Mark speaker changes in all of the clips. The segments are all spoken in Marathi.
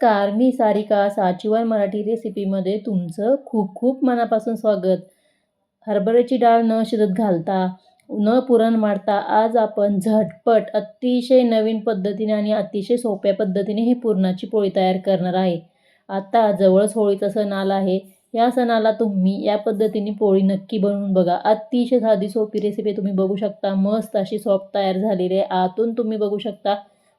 Speaker 1: कार मी सारिका साचीवार मराठी रेसिपीमध्ये तुमचं खूप खूप मनापासून स्वागत. हरभऱ्याची डाळ न शिजत घालता न पुरण वाढता आज आपण झटपट अतिशय नवीन पद्धतीने आणि अतिशय सोप्या पद्धतीने ही पुरणाची पोळी तयार करणार आहे. आता जवळच होळीचा सण आला आहे. या सणाला तुम्ही या पद्धतीने पोळी नक्की बनवून बघा. अतिशय साधी सोपी रेसिपी तुम्ही बघू शकता. मस्त अशी सॉफ्ट तयार झालेली आहे. आतून तुम्ही बघू शकता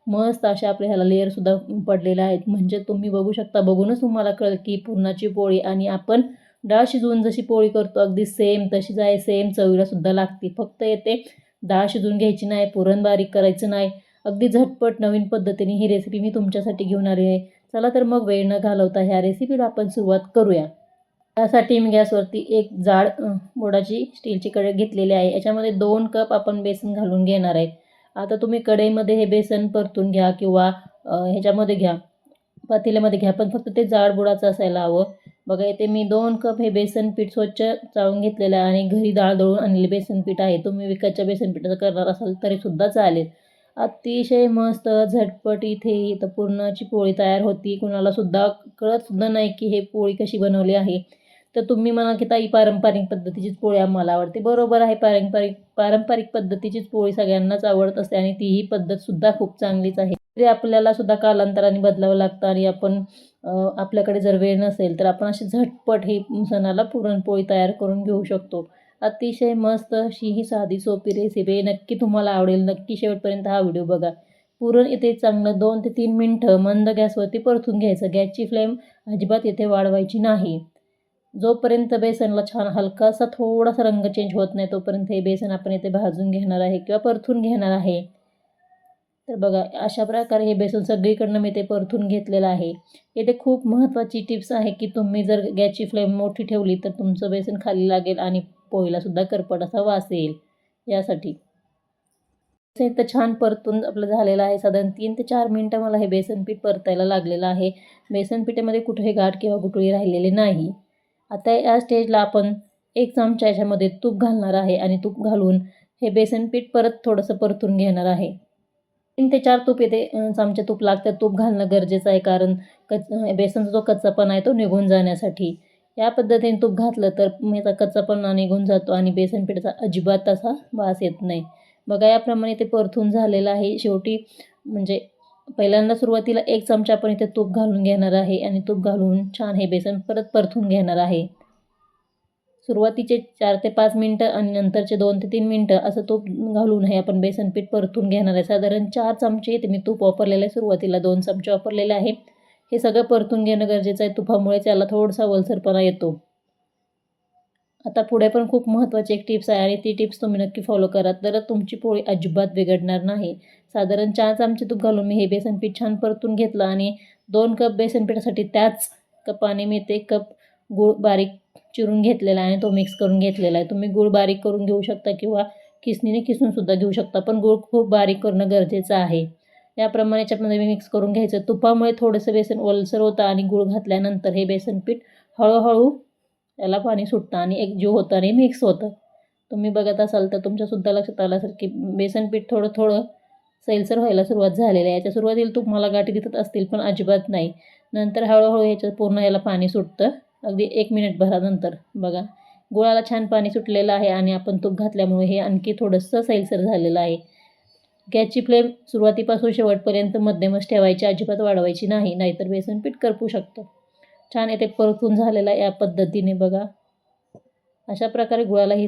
Speaker 1: मस्त असे आपल्या ह्याला लेअरसुद्धा पडलेले आहेत. म्हणजे तुम्ही बघू शकता बघूनच तुम्हाला कळेल की पुरणाची पोळी आणि आपण डाळ शिजवून जशी पोळी करतो अगदी सेम तशीच आहे सेम चवीलासुद्धा लागते. फक्त येते डाळ शिजवून घ्यायची नाही पुरण बारीक करायचं नाही. अगदी झटपट नवीन पद्धतीने ही रेसिपी मी तुमच्यासाठी घेऊन आली आहे. चला तर मग वेळ न घालवता ह्या रेसिपीला आपण सुरुवात करूया. त्यासाठी मी गॅसवरती एक जाड बोडाची स्टीलची कढई घेतलेली आहे. याच्यामध्ये दोन कप आपण बेसन घालून घेणार आहेत आता तुम्ही कढईमध्ये हे बेसन परतून घ्या किंवा ह्याच्यामध्ये घ्या पातेल्यामध्ये घ्या पण फक्त ते जाड बुडाचं असायला हवं. बघा इथे मी दोन कप हे बेसन पीठ स्वच्छ चाळून घेतलेलं आहे आणि घरी डाळ दळून आणलेले बेसन पीठ आहे. तुम्ही विकतच्या बेसन पिठाचं करणार असाल तरीसुद्धा चालेल. अतिशय मस्त झटपट इथे इथं पूर्णाची पोळी तयार होती. कुणालासुद्धा कळतसुद्धा नाही की हे पोळी कशी बनवली आहे. तर तुम्ही म्हणाल की ताई पारंपरिक पद्धतीचीच पोळी आम्हाला आवडते. बरोबर आहे पारंपरिक पारंपरिक पद्धतीचीच पोळी सगळ्यांनाच आवडत असते आणि तीही पद्धतसुद्धा खूप चांगलीच आहे. तरी आपल्याला सुद्धा कालांतराने बदलावं लागतं आणि आपण आपल्याकडे जर वेळ नसेल तर आपण अशी झटपट ही सणाला पुरणपोळी तयार करून घेऊ शकतो. अतिशय मस्त अशी ही साधी सोपी रेसिपी नक्की तुम्हाला आवडेल. नक्की शेवटपर्यंत हा व्हिडिओ बघा. पुरण इथे चांगलं दोन ते तीन मिनटं मंद गॅसवरती परतून घ्यायचं. गॅसची फ्लेम अजिबात इथे वाढवायची नाही. जोपर्यंत बेसनला छान हलकासा थोडासा रंग चेंज होत नाही तोपर्यंत हे बेसन आपण इथे भाजून घेणार आहे किंवा परतून घेणार आहे. तर बघा अशा प्रकारे हे बेसन सगळीकडनं मी ते परतून घेतलेलं आहे. इथे खूप महत्त्वाची टिप्स आहे की तुम्ही जर गॅसची फ्लेम मोठी ठेवली तर तुमचं बेसन खाली लागेल आणि पोहेलासुद्धा करपट असा वास येईल यासाठी. तर छान परतून आपलं झालेलं आहे. साधारण तीन ते चार मिनटं मला हे बेसन पीठ परतायला लागलेलं आहे. बेसन पिठामध्ये कुठेही गाठ किंवा गुटळी राहिलेली नाही. आता या स्टेजला आपण एक चमचा याच्यामध्ये तूप घालणार आहे आणि तूप घालून हे बेसन पीठ परत थोडंसं परतून घेणार आहे. तीन ते चार तूप येते चमचे तूप लागतात. तूप घालणं गरजेचं आहे कारण कच बेसनचा जो कच्चापणा आहे तो निघून जाण्यासाठी. या पद्धतीने तूप घातलं तर याचा कच्चापणा निघून जातो आणि बेसन पिठाचा अजिबात तसा वास येत नाही. बघा याप्रमाणे ते परतून झालेलं आहे. शेवटी म्हणजे पहिल्यांदा सुरुवातीला एक चमचा आपण इथे तूप घालून घेणार आहे आणि तूप घालून छान हे बेसन परत परतून घेणार आहे. सुरुवातीचे चार ते पाच मिनटं आणि नंतरचे दोन ते तीन मिनटं असं तूप घालून हे आपण बेसन पीठ परतून घेणार आहे. साधारण चार चमचे ते मी तूप वापरलेलं आहे. सुरुवातीला दोन चमचे वापरलेले आहे. हे सगळं परतून घेणं गरजेचं आहे. तुपामुळे त्याला थोडासा वलसरपणा येतो. आता पुढे पण खूप महत्त्वाची एक टिप्स आहे आणि ती टिप्स तुम्ही नक्की फॉलो करा. तर तुमची पोळी अजिबात बिघडणार नाही. साधारण चार चमचे तूप घालून मी हे बेसन पीठ छान परतून घेतलं आणि दोन कप बेसन पिठासाठी त्याच कपाने मी ते कप गूळ बारीक चिरून घेतलेला आहे आणि तो मिक्स करून घेतलेला आहे. तुम्ही गूळ बारीक करून घेऊ शकता किंवा किसणीने किसूनसुद्धा घेऊ शकता पण गूळ खूप बारीक करणं गरजेचं आहे. याप्रमाणे याच्यामध्ये मी मिक्स करून घ्यायचं. तुपामुळे थोडंसं बेसन ओलसर होतं आणि गूळ घातल्यानंतर हे बेसन पीठ हळूहळू त्याला पाणी सुटतं आणि एक जीव होतं आणि मिक्स होतं. तुम्ही बघत असाल तर तुमच्यासुद्धा लक्षात आलं असेल की बेसन पीठ थोडं थोडं सैलसर व्हायला सुरुवात झालेली आहे. याच्या सुरुवातीला तुम्हाला गाठी दिसत असतील पण अजिबात नाही. नंतर हळूहळू याच्यात पूर्ण याला पाणी सुटतं. अगदी एक मिनिट भरानंतर बघा. गुळाला छान पाणी सुटलेलं आहे आणि आपण तूप घातल्यामुळे हे आणखी थोडंसं सैलसर झालेलं आहे. गॅसची फ्लेम सुरुवातीपासून शेवटपर्यंत मध्यमच ठेवायची अजिबात वाढवायची नाही नाहीतर बेसन पीठ करपू शकतो. छान येथे परतून झालेला या पद्धतीने बघा. अशा प्रकारे गुळाला ही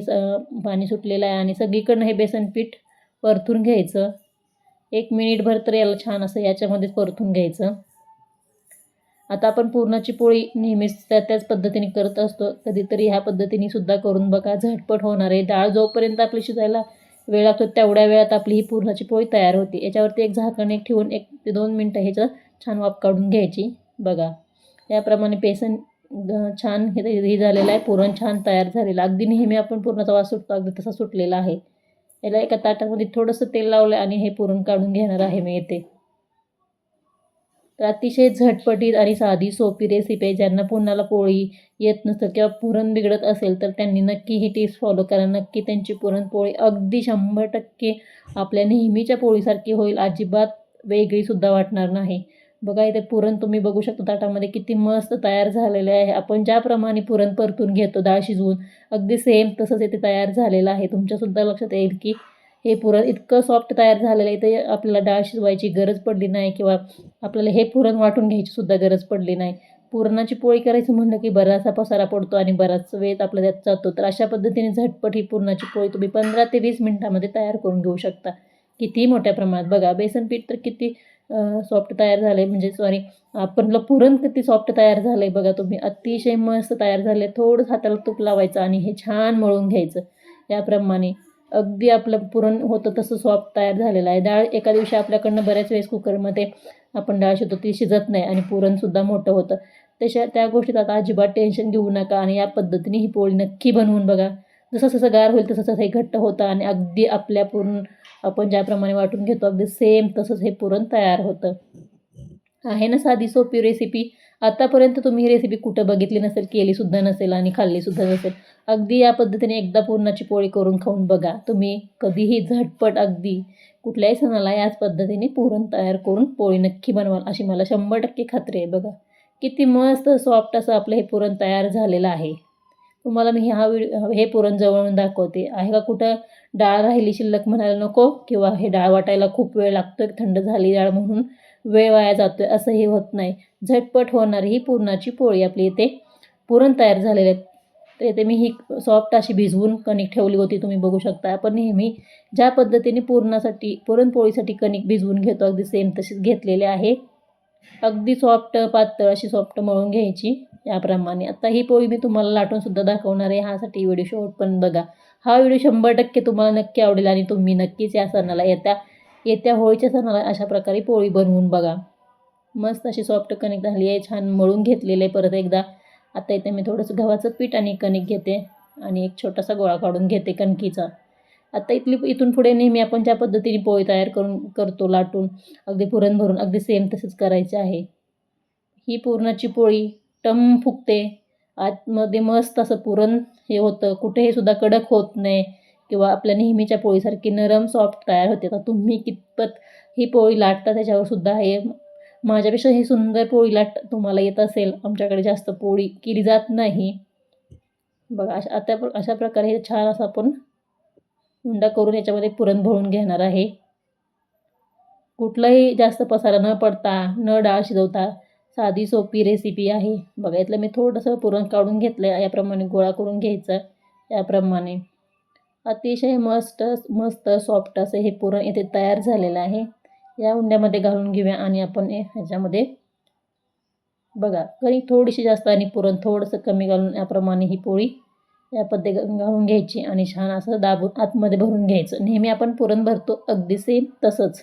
Speaker 1: पाणी सुटलेलं आहे आणि सगळीकडनं हे बेसन पीठ परतून घ्यायचं. एक मिनिटभर तर याला छान असं याच्यामध्येच परतून घ्यायचं. आता आपण पूर्णाची पोळी नेहमीच त्या त्याच पद्धतीने करत असतो. कधीतरी ह्या पद्धतीने सुद्धा करून बघा. झटपट होणार आहे. डाळ जोपर्यंत आपली शिजायला वेळ लागतो तेवढ्या वेळात आपली ही पूर्णाची पोळी तयार होते. याच्यावरती एक झाकण एक ठेवून एक ते दोन मिनटं ह्याचं छान वाफ काढून घ्यायची. बघा. याप्रमाणे बेसन छान हे हे झालेलं आहे. पुरण छान तयार झालेलं अगदी नेहमी आपण पुरणाचा वास सुटतो. अगदी तसा सुटलेला आहे. याला एका ताटामध्ये थोडंसं तेल लावलं आणि हे पुरण काढून घेणार आहे मी येते तर अतिशय झटपटीत आणि साधी सोपी रेसिपी आहे. ज्यांना पुन्हाला पोळी येत नसतं किंवा पुरण बिघडत असेल तर त्यांनी नक्की ही टिप्स फॉलो करा. नक्की त्यांची पुरणपोळी अगदी शंभर टक्के आपल्या नेहमीच्या पोळीसारखी होईल. अजिबात वेगळीसुद्धा वाटणार नाही. बघा इथे पुरण तुम्ही बघू शकता ताटामध्ये किती मस्त तयार झालेले आहे. आपण ज्याप्रमाणे पुरण परतून घेतो डाळ शिजवून अगदी सेम तसंच इथे तयार झालेलं आहे. तुमच्यासुद्धा लक्षात येईल की हे पुरण इतकं सॉफ्ट तयार झालेलं आहे ते आपल्याला डाळ शिजवायची गरज पडली नाही किंवा आपल्याला हे पुरण वाटून घ्यायची सुद्धा गरज पडली नाही. पुरणाची पोळी करायचं म्हणलं की बराचसा पसारा पडतो आणि बराच वेळ आपला त्यात जातो. तर अशा पद्धतीने झटपट ही पुरणाची पोळी तुम्ही पंधरा ते वीस मिनटामध्ये तयार करून घेऊ शकता. किती मोठ्या प्रमाणात बघा बेसन पीठ तर किती सॉफ्ट तयार झालं. आहे म्हणजे सॉरी आपणला पुरण किती सॉफ्ट तयार झालं आहे बघा तुम्ही. अतिशय मस्त तयार झाले थोडंच हाताला तूप लावायचं आणि हे छान मळून घ्यायचं. याप्रमाणे. अगदी आपलं पुरण होतं तसं सॉफ्ट तयार झालेलं आहे. डाळ एका दिवशी आपल्याकडनं बऱ्याच वेळेस कुकरमध्ये आपण डाळ शिजतो ती शिजत नाही आणि पुरणसुद्धा मोठं होतं. तशा त्या गोष्टीत आता अजिबात टेन्शन घेऊ नका आणि या पद्धतीने ही पोळी नक्की बनवून बघा. जसं जसं गार होईल तसं तसं हे घट्ट होतं आणि अगदी आपल्या पुरण आपण ज्याप्रमाणे वाटून घेतो अगदी सेम तसंच हे पुरण तयार होतं. आहे ना साधी सोपी रेसिपी आतापर्यंत तुम्ही ही रेसिपी कुठं बघितली नसेल केलीसुद्धा नसेल आणि खाल्लीसुद्धा नसेल अगदी या पद्धतीने एकदा पुरणाची पोळी करून खाऊन बघा. तुम्ही कधीही झटपट अगदी कुठल्याही सणाला याच पद्धतीने पुरण तयार करून पोळी नक्की बनवाल अशी मला शंभर टक्के खात्री आहे. बघा किती मस्त सॉफ्ट असं आपलं हे पुरण तयार झालेलं आहे. तुम्हाला मी हा व्हिडिओ हे पुरण जवळून दाखवते. आहे का कुठं डाळ राहिली शिल्लक म्हणायला नको? किंवा हे डाळ वाटायला खूप वेळ लागतो थंड झाली डाळ म्हणून वेळ वाया जातो आहे असंही होत नाही. झटपट होणारी ही पुरणाची पोळी आपली इथे पुरण तयार झालेले आहेत. तर इथे मी ही सॉफ्ट अशी भिजवून कणिक ठेवली होती तुम्ही बघू शकता. आपण नेहमी ज्या पद्धतीने पुरणासाठी पुरणपोळीसाठी कणिक भिजवून घेतो अगदी सेम तशीच घेतलेले आहे. अगदी सॉफ्ट पातळ अशी सॉफ्ट मळून घ्यायची. याप्रमाणे. आता ही पोळी मी तुम्हाला लाटूनसुद्धा दाखवणार आहे. ह्यासाठी व्हिडिओ शॉर्ट पण बघा. हा व्हिडिओ शंभर टक्के तुम्हाला नक्की आवडेल आणि तुम्ही नक्कीच या सणाला येत्या येत्या होळीच्या सणाला अशा प्रकारे पोळी बनवून बघा. मस्त अशी सॉफ्ट कणिक झाली आहे. छान मळून घेतलेलं आहे परत एकदा. आता इथे मी थोडंसं गव्हाचं पीठ आणि कणिक घेते आणि एक छोटासा गोळा काढून घेते कणकीचा. आता इथली इथून पुढे नेहमी आपण ज्या पद्धतीने पोळी तयार करून करतो लाटून अगदी पुरण भरून अगदी सेम तसंच करायचे आहे. ही पुरणाची पोळी टम फुगते. आतमध्ये मस्त असं पुरण हे होतं. कुठेही सुद्धा कडक होत नाही. किंवा आपल्या नेहमीच्या पोळीसारखी नरम सॉफ्ट तयार होते. तर तुम्ही कितपत ही पोळी लाटता त्याच्यावर सुद्धा हे माझ्यापेक्षा ही सुंदर पोळी लाट तुम्हाला येत असेल. आमच्याकडे जास्त पोळी केली जात नाही. बघा अशा आता अशा प्रकारे हे छान असं आपण उंडा करून याच्यामध्ये पुरण भरून घेणार आहे. कुठलाही जास्त पसारा न पडता न डाळ शिजवता साधी सोपी रेसिपी आहे. बघा इथलं मी थोडंसं पुरण काढून घेतलं आहे याप्रमाणे गोळा करून घ्यायचं. याप्रमाणे. अतिशय मस्त मस्त सॉफ्ट असं हे पुरण इथे तयार झालेलं आहे. या उंड्यामध्ये घालून घेऊया आणि आपण ह्याच्यामध्ये बघा कणिक थोडीशी जास्त आणि पुरण थोडंसं कमी घालून याप्रमाणे ही पोळी या पद्धती घालून घ्यायची आणि छान असं दाबून आतमध्ये भरून घ्यायचं. नेहमी आपण पुरण भरतो अगदी सेम तसंच.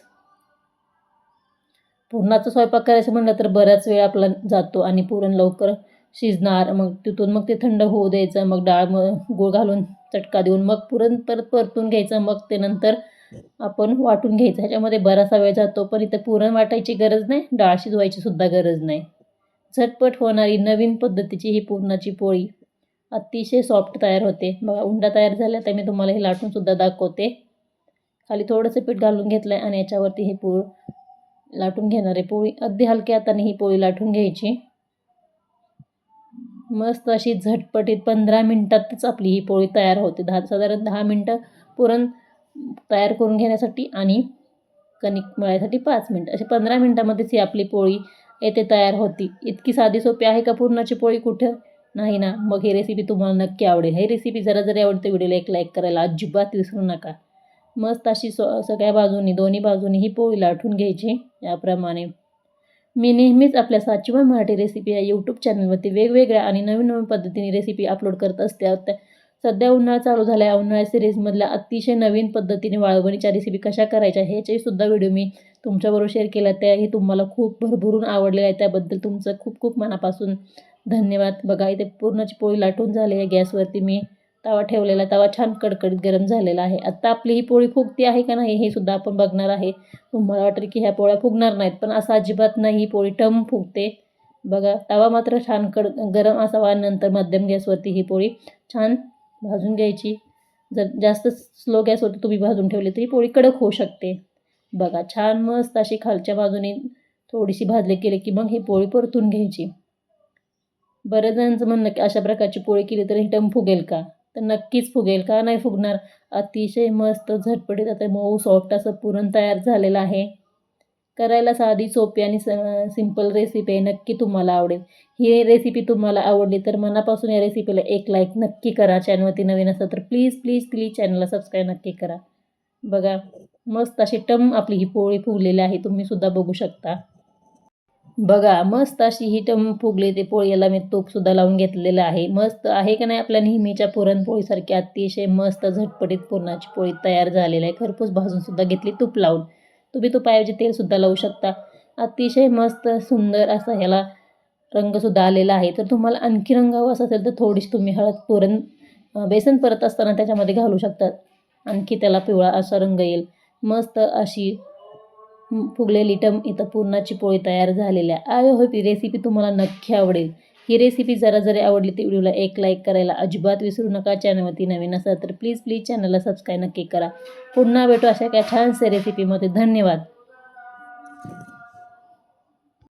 Speaker 1: पुरणाचा स्वयंपाक करायचं म्हणलं तर बराच वेळ आपला जातो आणि पुरण लवकर शिजणार. मग तिथून मग ते थंड होऊ द्यायचं. मग डाळ मग गूळ घालून चटका देऊन मग पुरण परत परतून घ्यायचं. मग ते नंतर आपण वाटून घ्यायचं. ह्याच्यामध्ये बराचसा वेळ जातो. पण इथं पुरण वाटायची गरज नाही. डाळ शिजवायची सुद्धा गरज नाही. झटपट होणारी नवीन पद्धतीची ही पुरणाची पोळी अतिशय सॉफ्ट तयार होते. बघा उंडा तयार झाला तर मी तुम्हाला हे लाटूनसुद्धा दाखवते. खाली थोडंसं पीठ घालून घेतलं आहे आणि याच्यावरती हे पूर लाटून घेणार आहे पोळी. अगदी हलक्या हाताने ही पोळी लाटून घ्यायची. मस्त अशी झटपटीत पंधरा मिनटातच आपली ही पोळी तयार होते. दहा साधारण दहा मिनटं पुरण तयार करून घेण्यासाठी आणि कणिक मळायसाठी पाच मिनटं. असे पंधरा मिनटामध्येच ही आपली पोळी येथे तयार होती. इतकी साधी सोपी आहे का पूर्णाची पोळी कुठं? नाही ना. मग ही रेसिपी तुम्हाला नक्की आवडेल. ही रेसिपी जरा जरी आवडते व्हिडिओला एक लाईक करायला अजिबात विसरू नका. मस्त अशी स सगळ्या बाजूनी दोन्ही बाजूनी ही पोळी लाटून घ्यायची याप्रमाणे. मी नेहमीच आपल्या साचीवा मराठी रेसिपी या यूट्यूब चॅनलवरती वेगवेगळ्या आणि नवीन नवीन पद्धतीने रेसिपी अपलोड करत असते. सध्या उन्हाळा चालू झाला आहे उन्हाळ्या सिरीजमधल्या अतिशय नवीन पद्धतीने वाळवणीच्या रेसिपी कशा करायच्या ह्याचेसुद्धा व्हिडिओ मी तुमच्याबरोबर शेअर केला. त्याही तुम्हाला खूप भरभरून आवडलेलं आहे. त्याबद्दल तुमचं खूप खूप मनापासून धन्यवाद. बघा इथे पूर्णची पोळी लाटून झाली आहे. गॅसवरती मी तवा ठेवलेला तवा छान कडकडीत गरम झालेला आहे. आत्ता आपली ही पोळी फुगती आहे का नाही हे सुद्धा आपण बघणार आहे. तुम्हाला वाटेल की ह्या पोळ्या फुगणार नाहीत पण असं अजिबात नाही. ही पोळी टम फुगते. बघा तवा मात्र छान कड गरम असावा. नंतर मध्यम गॅसवरती ही पोळी छान भाजून घ्यायची. जर जास्त स्लो गॅसवरती तुम्ही भाजून ठेवली तर ही पोळी कडक होऊ शकते. बघा छान मस्त अशी खालच्या बाजूने थोडीशी भाजले केले की मग ही पोळी परतून घ्यायची. बऱ्याच जणांचं म्हणणं की अशा प्रकारची पोळी केली तर टम फुगेल का? तर नक्कीच फुगेल. का नाही फुगणार? अतिशय मस्त झटपटीत आता मऊ सॉफ्ट असं पुरण तयार झालेलं आहे. करायला साधी सोपी आणि स सिंपल रेसिपी आहे नक्की तुम्हाला आवडेल. ही रेसिपी तुम्हाला आवडली तर मनापासून या रेसिपीला एक लाईक नक्की करा. चॅनलवरती नवीन असं तर प्लीज प्लीज प्लीज चॅनलला सबस्क्राईब नक्की करा. बघा मस्त अशी टम आपली ही पोळी फुगलेली आहे तुम्हीसुद्धा बघू शकता. बघा मस्त अशी ही टम फुगली ते पोळीला मी तूपसुद्धा लावून घेतलेलं आहे. मस्त आहे का नाही आपल्या नेहमीच्या पुरणपोळीसारखी अतिशय मस्त झटपटीत पुरणाची पोळी तयार झालेली आहे. खरपूस भाजूनसुद्धा घेतली तूप लावून. तुम्ही तुपाऐवजी तेलसुद्धा लावू शकता. अतिशय मस्त सुंदर असा ह्याला रंगसुद्धा आलेला आहे. तर तुम्हाला आणखी रंग हवा असेल तर थोडीशी तुम्ही हळद पुरण बेसन परत असताना त्याच्यामध्ये घालू शकतात आणखी त्याला पिवळा असा रंग येईल. मस्त अशी फुगलेली टम इथं पुरणाची पोळी तयार झालेली आहे. आय होप ही रेसिपी तुम्हाला नक्की आवडेल. ही रेसिपी जरा जरी आवडली ती व्हिडिओला एक लाईक करायला अजिबात विसरू नका. चॅनलवरती नवीन असाल तर प्लीज प्लीज चॅनलला सबस्क्राईब नक्की करा. पुन्हा भेटू अशा काय छानशा रेसिपीमध्ये धन्यवाद.